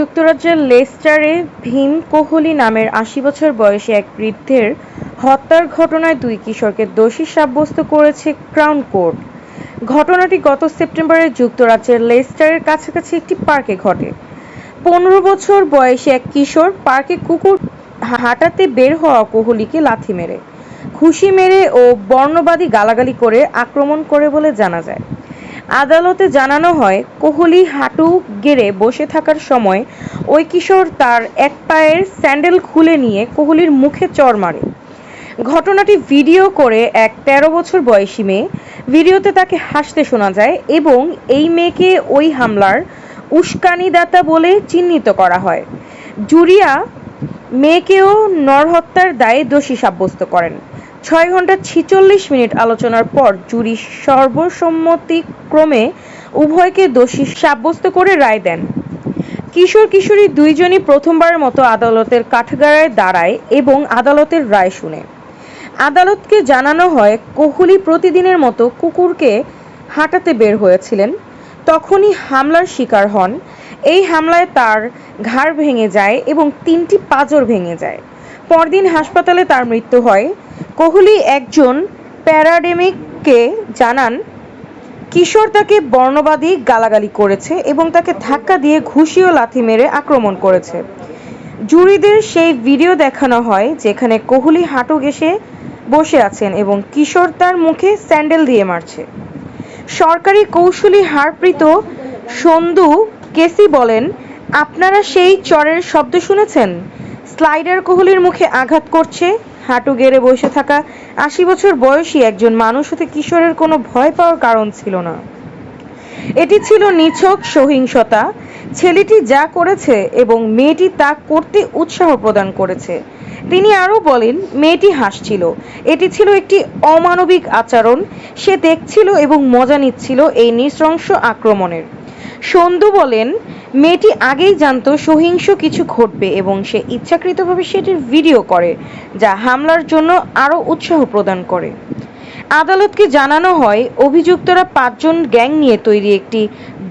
যুক্তরাজ্যের লেস্টারে ভীম কোহলি নামের আশি বছর বয়সী এক বৃদ্ধের হত্যার ঘটনায় দুই কিশোরকে দোষী সাব্যস্ত করেছে ক্রাউন কোর্ট। ঘটনাটি গত সেপ্টেম্বরে যুক্তরাজ্যের লেস্টারের কাছাকাছি একটি পার্কে ঘটে। পনেরো বছর বয়সী এক কিশোর পার্কে কুকুর হাঁটাতে বের হওয়া কোহলিকে লাথি মেরে। ঘুষি মেরে ও বর্ণবাদী গালাগালি করে আক্রমণ করে বলে জানা যায়। আদালতে জানানো হয়, কোহলি হাঁটু গেড়ে বসে থাকার সময় ওই কিশোর তার এক পায়ের স্যান্ডেল খুলে নিয়ে কোহলির মুখে চর মারে। ঘটনাটি ভিডিও করে এক তেরো বছর বয়সী মেয়ে, ভিডিওতে তাকে হাসতে শোনা যায় এবং এই মেয়েকে ওই হামলার উস্কানিদাতা বলে চিহ্নিত করা হয়। জুরিয়া মেয়েকেও নরহত্যার দায়ে দোষী সাব্যস্ত করেন। ছয় ঘণ্টা ছিচল্লিশ মিনিট আলোচনার পর জুরি সর্বসম্মতিক্রমে উভয়কে দোষী সাব্যস্ত করে রায় দেন। কিশোর কিশোরী দুইজনই প্রথমবারের মতো আদালতের কাঠগড়ায় দাঁড়ায় এবং আদালতের রায় শুনে। আদালতকে জানানো হয়, কোহলি প্রতিদিনের মতো কুকুরকে হাঁটাতে বের হয়েছিলেন। তখনই হামলার শিকার হন। এই হামলায় তার ঘাড় ভেঙে যায় এবং তিনটি পাঁজর ভেঙে যায়। পরদিন হাসপাতালে তার মৃত্যু হয়। কোহলি একজন প্যারাডেমিককে জানান, কিশোর তাকে বর্ণবাদী গালাগালি করেছে এবং তাকে ধাক্কা দিয়ে ঘুষি ও লাথি মেরে আক্রমণ করেছে। জুরিদের সেই ভিডিও দেখানো হয় যেখানে কোহলি হাঁটু ঘেঁষে বসে আছেন এবং কিশোর তার মুখে স্যান্ডেল দিয়ে মারছে। সরকারি কৌশলী হারপ্রীত সন্ধু কেসি বলেন, আপনারা সেই চরের শব্দ শুনেছেন? স্লাইডার কোহলির মুখে আঘাত করছে হাঁটু গেড়ে বসে থাকা আশি বছর বয়সী একজন মানুষ হতে কিশোরের কোনো ভয় পাওয়ার কারণ ছিল না। এটি ছিল নিছক সহিংসতা। ছেলেটি যা করেছে এবং মেয়েটি তা করতে উৎসাহ প্রদান করেছে। তিনি আরও বলেন, মেয়েটি হাসছিল। এটি ছিল একটি অমানবিক আচরণ। সে দেখছিল এবং মজা নিচ্ছিল এই নৃশংস আক্রমণের। সন্ধু বলেন, মেয়েটি আগেই জানতো সহিংস কিছু ঘটবে এবং সে ইচ্ছাকৃতভাবে সেটির ভিডিও করে, যা হামলার জন্য আরও উৎসাহ প্রদান করে। আদালতকে জানানো হয়, অভিযুক্তরা পাঁচজন গ্যাং নিয়ে তৈরি একটি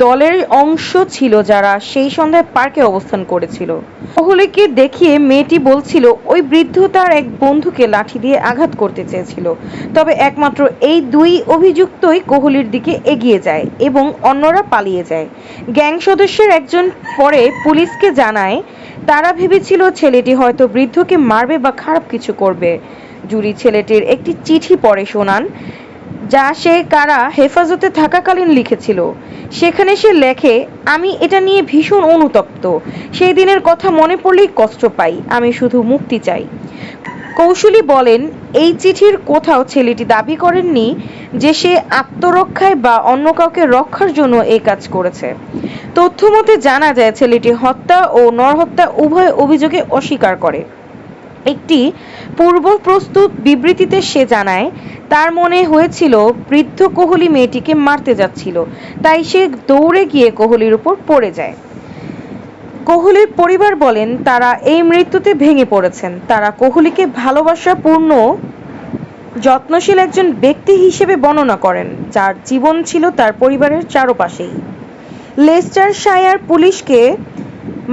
দলের অংশ ছিল যারা সেই সন্ধ্যায় পার্কে অবস্থান করেছিল। কোহলিকে দেখিয়ে মেয়েটি বলছিল, ওই বৃদ্ধ তার এক বন্ধুকে লাঠি দিয়ে আঘাত করতে চেয়েছিল। তবে একমাত্র এই দুই অভিযুক্তই কোহলির দিকে এগিয়ে যায় এবং অন্যরা পালিয়ে যায়। গ্যাং সদস্যের একজন পরে পুলিশকে জানায়, তারা ভেবেছিল ছেলেটি হয়তো বৃদ্ধকে মারবে বা খারাপ কিছু করবে। জুরি ছেলেটির একটি চিঠি পড়ে শোনান যা সে কারা হেফাজতে থাকাকালীন লিখেছিল। সেখানে সে লেখে, আমি এটা নিয়ে ভীষণ অনুতপ্ত। সেই দিনের কথা মনে পড়লেই কষ্ট পাই। আমি শুধু মুক্তি চাই। কৌশলী বলেন, এই চিঠির কোথাও ছেলেটি দাবি করেননি যে সে আত্মরক্ষায় বা অন্য কাউকে রক্ষার জন্য এই কাজ করেছে। তথ্যমতে জানা যায়, ছেলেটি হত্যা ও নরহত্যা উভয় অভিযোগে অস্বীকার করে। একটি পূর্ব প্রস্তুত বিবৃতিতে সে জানায়, তার মনে হয়েছিল বৃদ্ধ কোহলি মেয়েটিকে মারতে যাচ্ছিল, তাই সে দৌড়ে গিয়ে কোহলির উপর পড়ে যায়। কোহলির পরিবার বলেন, তারা এই মৃত্যুতে ভেঙে পড়েছেন। তারা কোহলিকে ভালোবাসাপূর্ণ যত্নশীল একজন ব্যক্তি হিসেবে বর্ণনা করেন, যার জীবন ছিল তার পরিবারের চারপাশেই। লেস্টারশায়ার পুলিশকে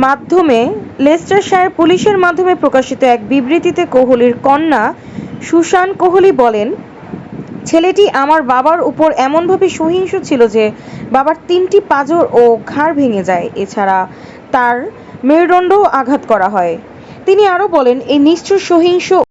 মাধ্যমে লেস্টারশায়ার পুলিশের মাধ্যমে প্রকাশিত এক বিবৃতিতে কোহলির কন্যা সুশান কোহলি বলেন, ছেলেটি আমার বাবার উপর এমনভাবে সহিংস ছিল যে বাবার তিনটি পাজর ও ঘাড় ভেঙে যায়। এছাড়া তার মেরুদণ্ডও আঘাত করা হয়। তিনি আরও বলেন, এই নিষ্ঠুর সহিংস